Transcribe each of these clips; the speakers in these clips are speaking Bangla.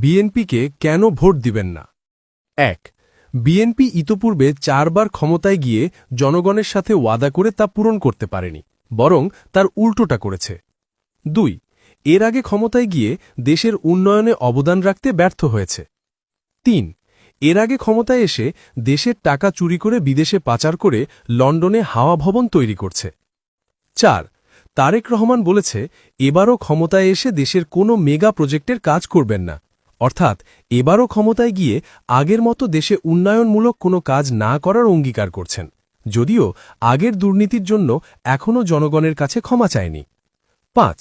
বিএনপিকে কেন ভোট দিবেন না? এক, বিএনপি ইতোপূর্বে চারবার ক্ষমতায় গিয়ে জনগণের সাথে ওয়াদা করে তা পূরণ করতে পারেনি, বরং তার উল্টোটা করেছে। দুই, এর আগে ক্ষমতায় গিয়ে দেশের উন্নয়নে অবদান রাখতে ব্যর্থ হয়েছে। তিন, এর আগে ক্ষমতায় এসে দেশের টাকা চুরি করে বিদেশে পাচার করে লন্ডনে হাওয়া ভবন তৈরি করছে। চার, তারেক রহমান বলেছে, এবারও ক্ষমতায় এসে দেশের কোনো মেগা প্রজেক্টের কাজ করবেন না। অর্থাৎ এবারও ক্ষমতায় গিয়ে আগের মতো দেশে উন্নয়নমূলক কোনো কাজ না করার অঙ্গীকার করছেন। যদিও আগের দুর্নীতির জন্য এখনও জনগণের কাছে ক্ষমা চায়নি। পাঁচ,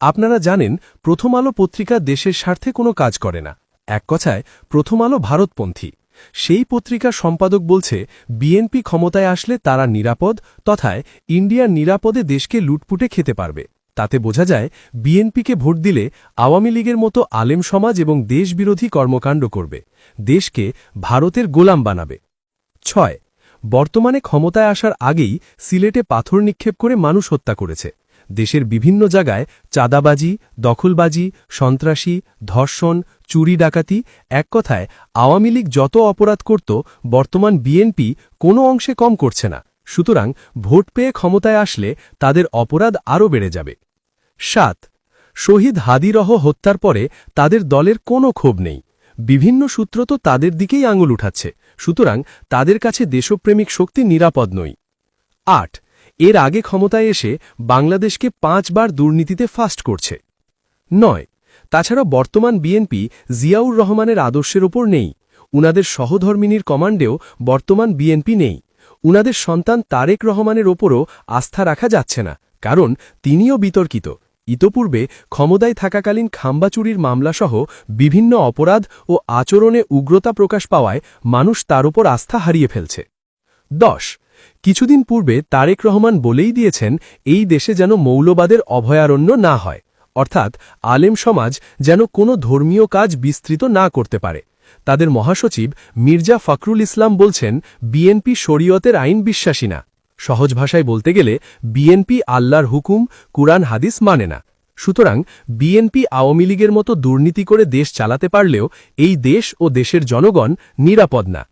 আপনারা জানেন প্রথম আলো পত্রিকা দেশের স্বার্থে কোনো কাজ করে না। এক কথায়, প্রথম আলো ভারতপন্থী। সেই পত্রিকার সম্পাদক বলছে, বিএনপি ক্ষমতায় আসলে তারা নিরাপদ, তথায় ইন্ডিয়ার নিরাপদে দেশকে লুটপুটে খেতে পারবে। তাতে বোঝা যায়, বিএনপিকে ভোট দিলে আওয়ামী লীগের মতো আলেম সমাজ এবং দেশবিরোধী কর্মকাণ্ড করবে। দেশকে ভারতের গোলাম বানাবে। ছয়, বর্তমানে ক্ষমতায় আসার আগেই সিলেটে পাথর নিক্ষেপ করে মানুষ হত্যা করেছে। দেশের বিভিন্ন জায়গায় চাঁদাবাজি, দখলবাজি, সন্ত্রাসী, ধর্ষণ, চুরি ডাকাতি এক কথায় আওয়ামী লীগ যত অপরাধ করত, বর্তমান বিএনপি কোনো অংশে কম করছে না। সুতরাং ভোট পেয়ে ক্ষমতায় আসলে তাদের অপরাধ আরও বেড়ে যাবে। সাত, শহীদ হাদিরহ হত্যার পরে তাদের দলের কোনো ক্ষোভ নেই। বিভিন্ন সূত্র তো তাদের দিকেই আঙুল উঠাচ্ছে, সুতরাং তাদের কাছে দেশপ্রেমিক শক্তি নিরাপদ নই আট, এর আগে ক্ষমতায় এসে বাংলাদেশকে পাঁচবার দুর্নীতিতে ফাস্ট করছে। নয়, তাছাড়া বর্তমান বিএনপি জিয়াউর রহমানের আদর্শের ওপর নেই। উনাদের সহধর্মিনীর কমান্ডেও বর্তমান বিএনপি নেই। উনাদের সন্তান তারেক রহমানের ওপরও আস্থা রাখা যাচ্ছে না, কারণ তিনিও বিতর্কিত। ইতপূর্বে ক্ষমতায় থাকাকালীন খাম্বা খাম্বাচুরির মামলাসহ বিভিন্ন অপরাধ ও আচরণে উগ্রতা প্রকাশ পাওয়ায় মানুষ তার ওপর আস্থা হারিয়ে ফেলছে। দশ, কিছুদিন পূর্বে তারেক রহমান বলেই দিয়েছেন, এই দেশে যেন মৌলবাদের অভয়ারণ্য না হয়। অর্থাৎ আলেম সমাজ যেন কোনো ধর্মীয় কাজ বিস্তৃত না করতে পারে। তাদের মহাসচিব মির্জা ফখরুল ইসলাম বলছেন, বিএনপি শরীয়তের আইন বিশ্বাসী না। সহজ ভাষায় বলতে গেলে, বিএনপি আল্লাহর হুকুম, কুরআন, হাদিস মানে না। সুতরাং বিএনপি আওয়ামী লীগের মতো দুর্নীতি করে দেশ চালাতে পারলেও এই দেশ ও দেশের জনগণ নিরাপদ না।